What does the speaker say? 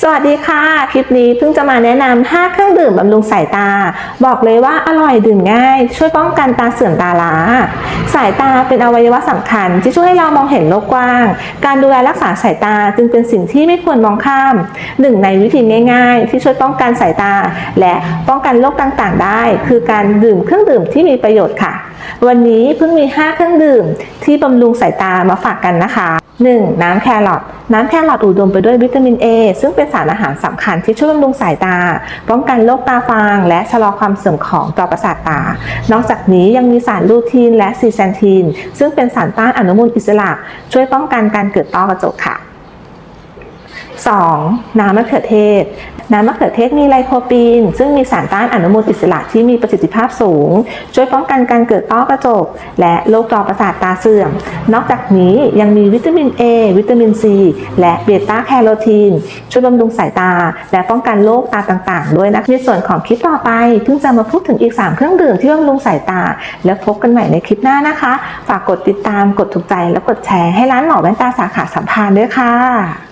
สวัสดีค่ะ คลิปนี้เพิ่งจะมาแนะนำ5เครื่องดื่มบำรุงสายตา บอกเลยว่าอร่อยดื่มง่าย ช่วยป้องกันตาเสื่อมตาล้า สายตาเป็นอวัยวะสำคัญ ที่ช่วยให้เรามองเห็นโลกกว้าง การดูแลรักษาสายตาจึงเป็นสิ่งที่ไม่ควรมองข้ามหนึ่งในวิธีง่าย ๆ ที่ช่วยป้องกันสายตา และป้องกันโรคต่างๆ ได้ คือการดื่มเครื่องดื่มที่มีประโยชน์ค่ะวันนี้เพิ่งมี 5 เครื่องดื่มที่บำรุงสายตามาฝากกันนะคะ 1. น้ำแครอทน้ำแครอทอุดมไปด้วยวิตามิน A ซึ่งเป็นสารอาหารสำคัญที่ช่วยบำรุงสายตา ป้องกันโรคตาฟาง และชะลอความเสื่อมของจอประสาทตา นอกจากนี้ยังมีสารลูทีนและซีแซนทีน ซึ่งเป็นสารต้านอนุมูลอิสระ ช่วยป้องกันการเกิดต้อกระจกค่ะ 2. น้ำมะเขือเทศ น้ำมะเขือเทศมีไลโคปีน ซึ่งมีสารต้านอนุมูลอิสระที่มีประสิทธิภาพสูง ช่วยป้องกันการเกิดต้อกระจก และโรคจอประสาทตาเสื่อม นอกจากนี้ยังมีวิตามิน A วิตามิน C และเบต้าแคโรทีน ช่วยบำรุงสายตา และป้องกันโรคตาต่าง ๆ ด้วยนะในส่วนของคลิปต่อไปเพิ่งจะมาพูดถึงอีก 3 เครื่องดื่มที่บำรุงสายตา แล้วพบกันใหม่ในคลิปหน้านะคะ ฝากกดติดตามกดถูกใจและกดแชร์ให้ร้านหมอแว่นตาสาขาสัมพันธ์ด้วยค่ะ